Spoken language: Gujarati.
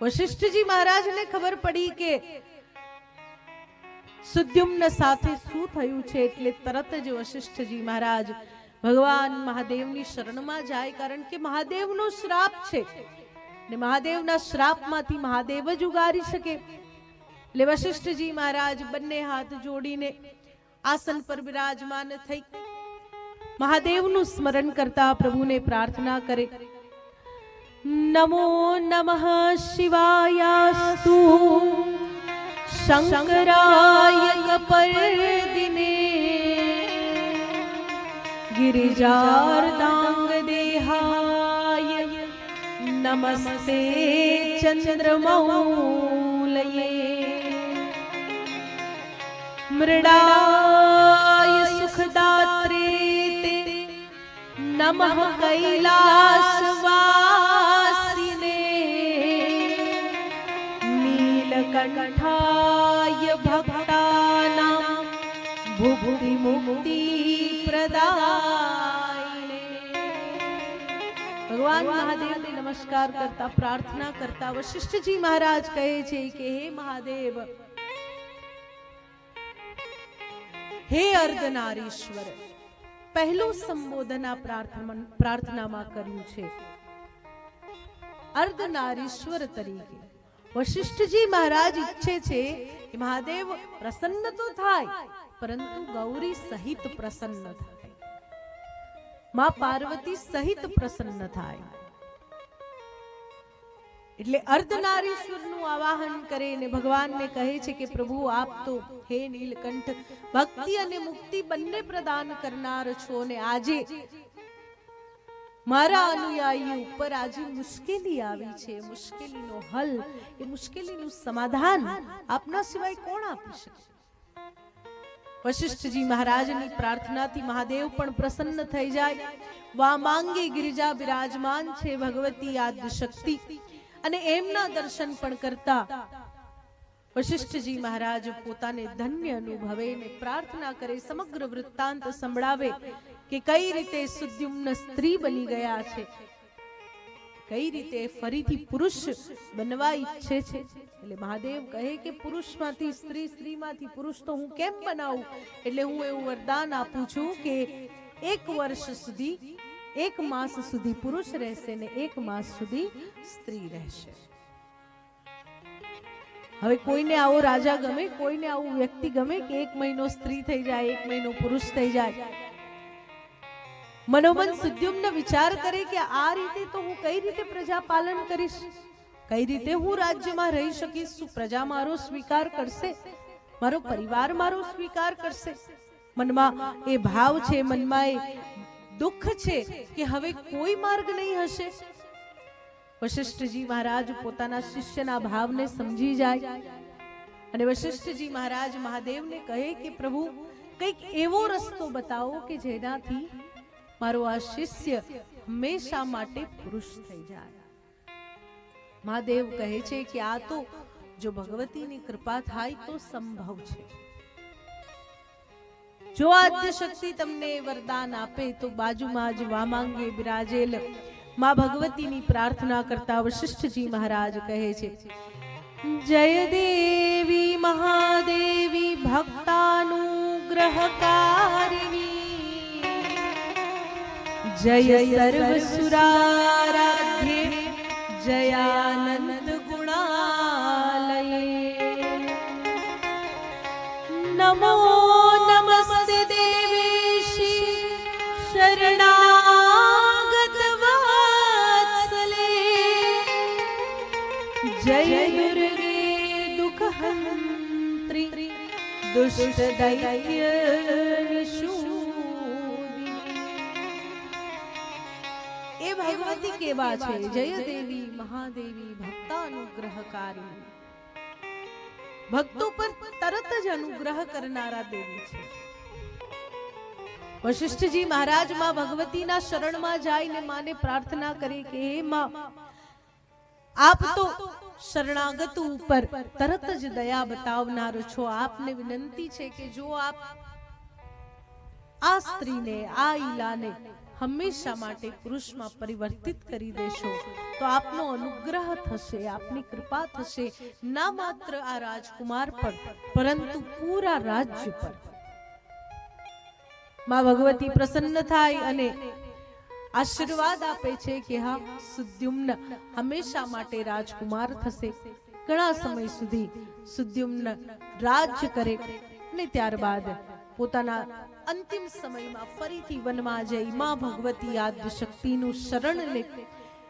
વશિષ્ઠજી મહારાજને ખબર પડી કે સુદ્યુમ્ન સાથે શું થયું છે એટલે તરત જ વશિષ્ઠજી મહારાજ ભગવાન મહાદેવની શરણમાં જાય કારણ કે મહાદેવનો શ્રાપ છે. ને મહાદેવના શ્રાપમાંથી મહાદેવ જ ઉગારી શકે. એટલે વશિષ્ઠજી મહારાજ બંને હાથ જોડીને આસન પર બિરાજમાન થઈ મહાદેવનું સ્મરણ કરતા પ્રભુને પ્રાર્થના કરે. નમો નમઃ શિવાયાસ્તુ શંકરાય પરદિને ગિરિજાર્દાંગ દેહાય નમસ્તે ચંદ્રમૌલયે મૃડાય સુખદાત્રે નમઃ કૈલાસવા કંઠાય ભક્તાના ભુક્તિ મુક્તિ ભગવાન મહાદેવને નમસ્કાર કરતા પ્રાર્થના કરતા વશિષ્ઠજી મહારાજ કહે છે કે હે મહાદેવ હે અર્ધનારીશ્વર પહેલું સંબોધન આ પ્રાર્થનામાં કર્યું છે અર્ધનારીશ્વર તરીકે વશિષ્ઠજી મહારાજ ઈચ્છે છે કે મહાદેવ પ્રસન્ન તો થાય, પરંતુ ગૌરી સહિત પ્રસન્ન થાય. માં પાર્વતી સહિત પ્રસન્ન થાય. એટલે અર્ધનારીશ્વરનું આવાહન કરે ને ભગવાનને કહે છે કે પ્રભુ, આપ તો હે નીલકંઠ, ભક્તિ અને મુક્તિ બંને પ્રદાન કરનાર છો ને આજે મારા અનુયાયી ઉપર આજે મુશ્કેલી આવી છે, મુશ્કેલીનો હલ, એ મુશ્કેલીનું સમાધાન આપના સિવાય કોણ આપી શકે? વશિષ્ઠજી મહારાજની પ્રાર્થનાથી મહાદેવ પણ પ્રસન્ન થઈ જાય. વામાંગે ગિરિજા બિરાજમાન છે ભગવતી આદ્ય શક્તિ અને એમના દર્શન પણ કરતા વશિષ્ઠજી મહારાજ પોતાને ધન્ય અનુભવે ને પ્રાર્થના કરે, સમગ્ર વૃત્તાંત સંભળાવે. કે કઈ રીતે સુદ્યુમ્ન સ્ત્રી બની ગયા છે? કઈ રીતે ફરીથી પુરુષ બનવા ઈચ્છે છે? એટલે મહાદેવ કહે કે પુરુષમાંથી સ્ત્રી, સ્ત્રીમાંથી પુરુષ તો હું કેમ બનાવું? એટલે હું એવું વરદાન આપું છું કે એક વર્ષ સુધી, એક માસ સુધી પુરુષ રહેશે ને એક માસ સુધી સ્ત્રી રહેશે. હવે કોઈને આવો રાજા ગમે, કોઈને આવું વ્યક્તિ ગમે કે એક મહિનો સ્ત્રી થઈ જાય, એક મહિનો પુરુષ થઈ જાય? મનોમન સુદ્યુમ્ન વિચાર કરે કે આ રીતે તો હું કઈ રીતે પ્રજા પાલન કરીશ? કઈ રીતે હું રાજ્યમાં રહી શકીશ? શું પ્રજા મારો સ્વીકાર કરશે? મારો પરિવાર મારો સ્વીકાર કરશે? મનમાં એ ભાવ છે, મનમાં એ દુઃખ છે કે હવે કોઈ માર્ગ નહીં હશે? વશિષ્ઠજી મહારાજ પોતાના શિષ્યના ભાવને સમજી જાય અને વશિષ્ઠજી મહારાજ મહાદેવને કહે કે પ્રભુ, કંઈક એવો રસ્તો બતાવો કે જેનાથી મારો આ શિષ્ય હંમેશા માટે પુરુષ થઈ જાય. મહાદેવ કહે છે કે આ તો જો ભગવતીની કૃપા થાય તો સંભવ છે. જો આદ્ય શક્તિ તમને વરદાન આપે તો બાજુમાં જ વામાંગે બિરાજેલ. માં ભગવતીની પ્રાર્થના કરતા વશિષ્ઠજી મહારાજ કહે છે, જય દેવી મહાદેવી ભક્તાનુગ્રહકારિણી. જય સર્વસુરારાધ્યે જયાનંદ ગુણાલય નમો નમસ્તે દેવેશી શરણાગત વાત્સલે જય દુર્ગે દુઃખહંત્રી દુષ્ટ દૈત્ય એ ભગવતી કેવા છે? જય દેવી. મહાદેવી ભક્તાનુગ્રહકારી. ભક્તો પર તરત જ અનુગ્રહ કરનારા દેવી છે. વશિષ્ઠજી મહારાજમાં ભગવતીના શરણમાં જઈને માને પ્રાર્થના કરી કે હે માં આપ તો શરણાગત ઉપર તરત જ દયા બતાવનાર છો. આપને વિનંતી છે કે જો આપ આ સ્ત્રીને આ ઈલાને હંમેશા માટે પુરુષમાં પરિવર્તિત કરી દેશો. તો આપનો અનુગ્રહ થશે, આપની કૃપા થશે, ના માત્ર આ રાજકુમાર પર, પરંતુ પૂરા રાજ્ય પર. માં ભગવતી પ્રસન્ન થાય અને આશીર્વાદ આપે છે કે હા, સુદ્યુમ્ન હંમેશા માટે રાજકુમાર થશે. ઘણા સમય સુધી સુદ્યુમ્ન રાજ્ય કરે અને ત્યારબાદ પોતાના અંતિમ સમયમાં ફરીથી વનમાં જઈ મા ભગવતી આદ્ય શક્તિનું શરણ લે.